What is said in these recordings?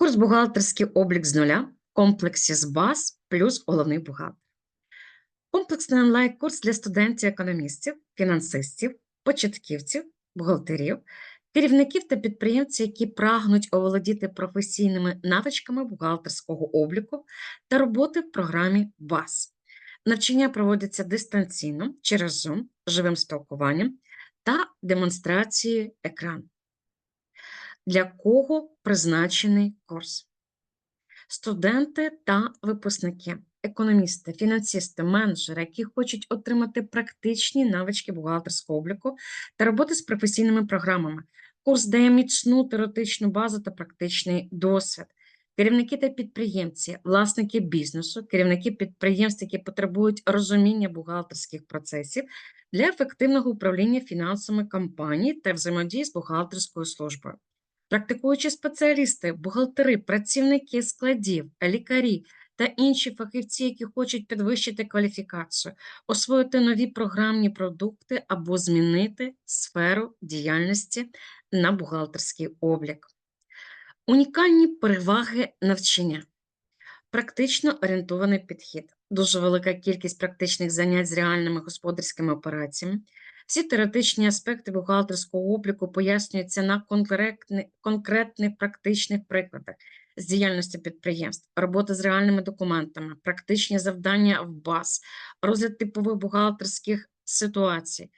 Курс бухгалтерський облік з нуля комплексі з баз плюс головний бухгалтер. Комплексний онлайн-курс для студентів-економістів, фінансистів, початківців, бухгалтерів, керівників та підприємців, які прагнуть оволодіти професійними навичками бухгалтерського обліку та роботи в програмі БАС. Навчання проводяться дистанційно через Zoom, живим спілкуванням та демонстрацією екрану. Для кого призначений курс? Студенти та випускники, економісти, фінансисти, менеджери, які хочуть отримати практичні навички бухгалтерського обліку та роботи з професійними програмами. Курс дає міцну теоретичну базу та практичний досвід. Керівники та підприємці, власники бізнесу, керівники підприємств, які потребують розуміння бухгалтерських процесів для ефективного управління фінансами компаній та взаємодії з бухгалтерською службою. Практикуючі спеціалісти, бухгалтери, працівники складів, лікарі та інші фахівці, які хочуть підвищити кваліфікацію, освоїти нові програмні продукти або змінити сферу діяльності на бухгалтерський облік. Унікальні переваги навчання. Практично орієнтований підхід, дуже велика кількість практичних занять з реальними господарськими операціями. Всі теоретичні аспекти бухгалтерського обліку пояснюються на конкретних, конкретних практичних прикладах з діяльності підприємств, роботи з реальними документами, практичні завдання в БАС, розгляд типових бухгалтерських ситуацій,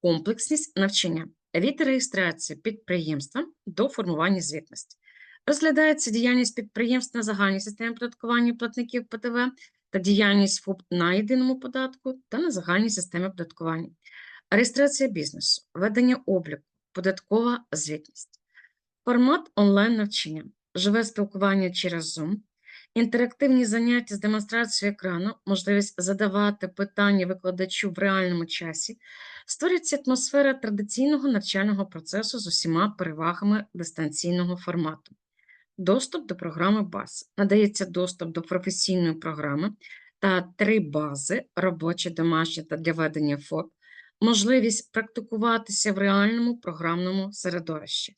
комплексність навчання від реєстрації підприємства до формування звітності. Розглядається діяльність підприємств на загальній системі оподаткування платників ПТВ та діяльність ФОП на єдиному податку та на загальній системі оподаткування. Реєстрація бізнесу, ведення обліку, податкова звітність, формат онлайн-навчання, живе спілкування через Zoom, інтерактивні заняття з демонстрацією екрану, можливість задавати питання викладачу в реальному часі, створюється атмосфера традиційного навчального процесу з усіма перевагами дистанційного формату. Доступ до програми БАС. Надається доступ до професійної програми та три бази робочі, домашні та для ведення ФОП, можливість практикуватися в реальному програмному середовищі,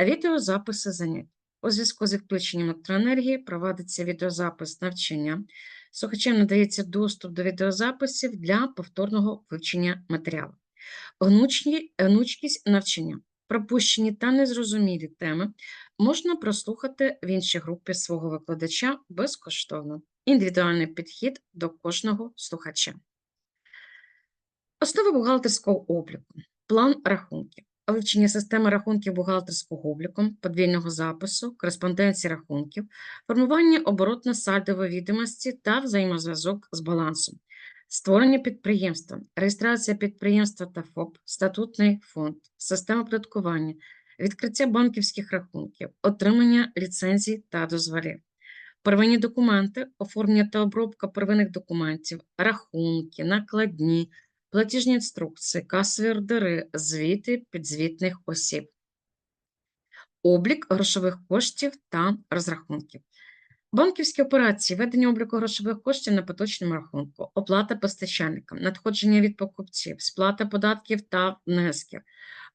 відеозаписи занять. У зв'язку з відключенням електроенергії проводиться відеозапис навчання. Слухачам надається доступ до відеозаписів для повторного вивчення матеріалу. Гнучкість навчання. Пропущені та незрозумілі теми можна прослухати в іншій групі свого викладача безкоштовно. Індивідуальний підхід до кожного слухача. Основи бухгалтерського обліку. План рахунків. Вивчення системи рахунків бухгалтерського обліку, подвійного запису, кореспонденції рахунків, формування оборотно-сальдової відомості та взаємозв'язок з балансом, створення підприємства, реєстрація підприємства та ФОП, статутний фонд, система оподаткування, відкриття банківських рахунків, отримання ліцензій та дозволів. Первинні документи, оформлення та обробка первинних документів, рахунки, накладні, платіжні інструкції, касові ордери, звіти підзвітних осіб, облік грошових коштів та розрахунків. Банківські операції, ведення обліку грошових коштів на поточному рахунку, оплата постачальникам, надходження від покупців, сплата податків та внесків,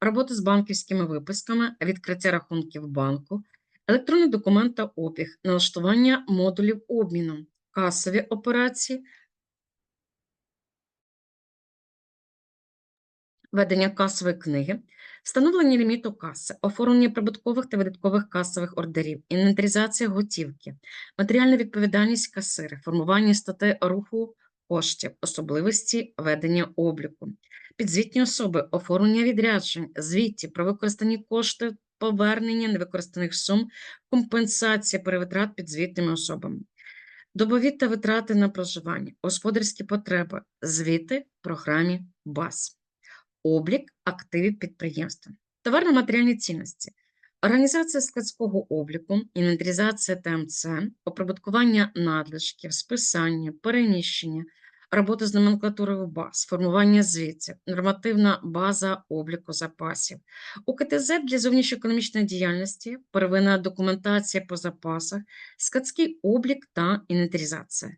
робота з банківськими виписками, відкриття рахунків банку, електронний документ та обіг, налаштування модулів обміну, касові операції, ведення касової книги, встановлення ліміту каси, оформлення прибуткових та видаткових касових ордерів, інвентаризація готівки, матеріальна відповідальність касира, формування статей руху коштів, особливості ведення обліку, підзвітні особи, оформлення відряджень, звіті про використані кошти, повернення невикористаних сум, компенсація перевитрат підзвітними особами. Добові та витрати на проживання, господарські потреби, звіти в програмі БАС облік активів підприємства, товарно-матеріальні цінності, організація складського обліку, інвентаризація ТМЦ, оприбуткування надлишків, списання, переміщення, робота з номенклатурою баз, формування звітів, нормативна база обліку запасів, УКТЗ для зовнішньоекономічної діяльності, первинна документація по запасах, складський облік та інвентаризація.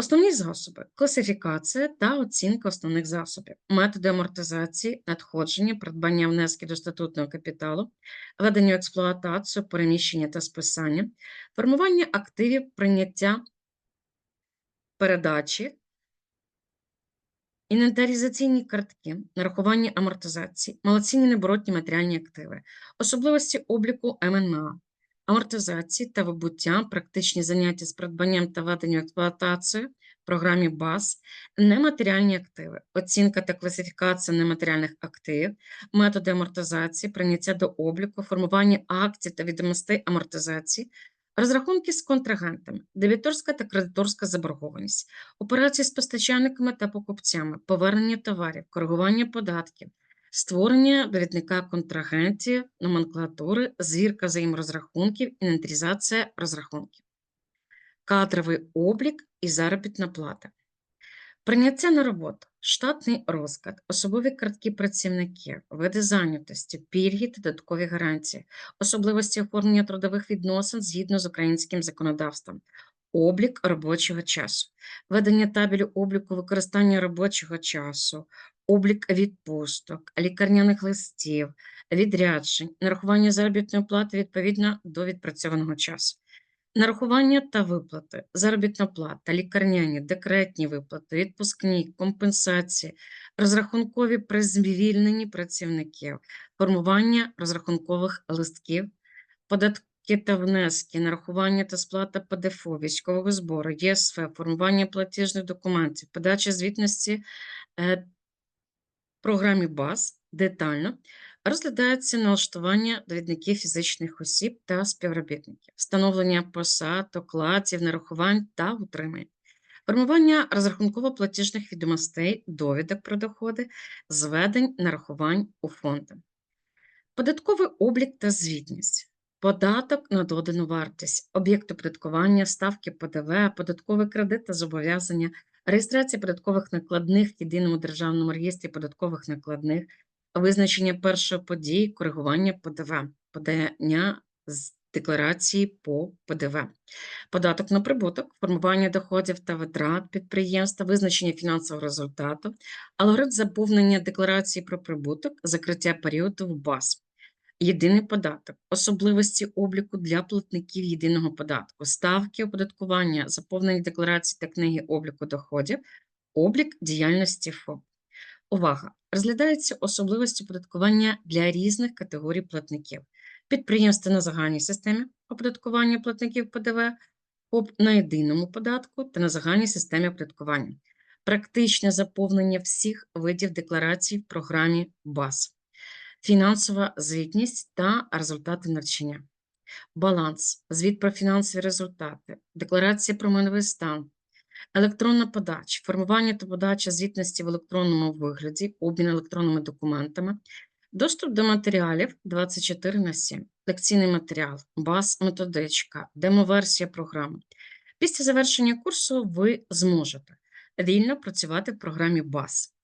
Основні засоби. Класифікація та оцінка основних засобів, методи амортизації, надходження, придбання внесків до статутного капіталу, ведення експлуатацію, переміщення та списання, формування активів, прийняття передачі, інвентаризаційні картки, нарахування амортизації, малоцінні необоротні матеріальні активи, особливості обліку МНМА, амортизації та вибуття, практичні заняття з придбанням та введенням в експлуатацію, програмі БАС, нематеріальні активи, оцінка та класифікація нематеріальних активів, методи амортизації, прийняття до обліку, формування акцій та відомостей амортизації, розрахунки з контрагентами, дебіторська та кредиторська заборгованість, операції з постачальниками та покупцями, повернення товарів, коригування податків, створення довідника контрагентів, номенклатури, звірка взаєморозрахунків, інвентаризація розрахунків, кадровий облік і заробітна плата. Прийняття на роботу, штатний розклад, особові картки працівників, види зайнятості, пільги та додаткові гарантії, особливості оформлення трудових відносин згідно з українським законодавством, облік робочого часу, ведення табелю обліку використання робочого часу, облік відпусток, лікарняних листів, відряджень, нарахування заробітної плати відповідно до відпрацьованого часу. Нарахування та виплати, заробітна плата, лікарняні, декретні виплати, відпускні, компенсації, розрахункові при звільненні працівників, формування розрахункових листків, податки та внески, нарахування та сплата ПДФО, військового збору, ЄСФ, формування платіжних документів, подача звітності е, програмі БАЗ детально розглядається налаштування довідників фізичних осіб та співробітників, встановлення посад, окладів, нарахувань та утримання, формування розрахунково-платіжних відомостей, довідок про доходи, зведень нарахувань у фонди, податковий облік та звітність. Податок на додану вартість, об'єкт оподаткування, ставки ПДВ, податковий кредит та зобов'язання, реєстрація податкових накладних в єдиному державному реєстрі податкових накладних, визначення першої події, коригування ПДВ, подання з декларації по ПДВ, податок на прибуток, формування доходів та витрат підприємства, визначення фінансового результату, алгоритм заповнення декларації про прибуток, закриття періоду в БАС. Єдиний податок, особливості обліку для платників єдиного податку, ставки оподаткування, заповнення декларації та книги обліку доходів, облік діяльності ФОП. Увага! Розглядаються особливості оподаткування для різних категорій платників. Підприємства на загальній системі оподаткування платників ПДВ, ФОП на єдиному податку та на загальній системі оподаткування. Практичне заповнення всіх видів декларацій в програмі БАС фінансова звітність та результати навчання, баланс, звіт про фінансові результати, декларація про майновий стан, електронна подача, формування та подача звітності в електронному вигляді, обмін електронними документами, доступ до матеріалів 24 на 7, лекційний матеріал, баз, методичка, демоверсія програми. Після завершення курсу ви зможете вільно працювати в програмі БАС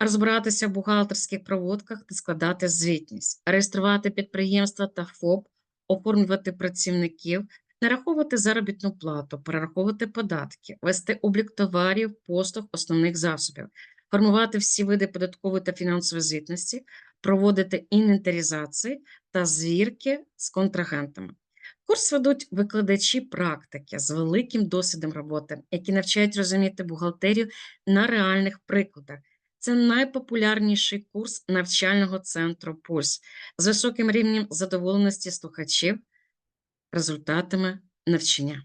розбиратися в бухгалтерських проводках та складати звітність, реєструвати підприємства та ФОП, оформлювати працівників, нараховувати заробітну плату, перераховувати податки, вести облік товарів, послуг, основних засобів, формувати всі види податкової та фінансової звітності, проводити інвентаризації та звірки з контрагентами. Курс ведуть викладачі практики з великим досвідом роботи, які навчають розуміти бухгалтерію на реальних прикладах. Це найпопулярніший курс навчального центру Пульс з високим рівнем задоволеності слухачів результатами навчання.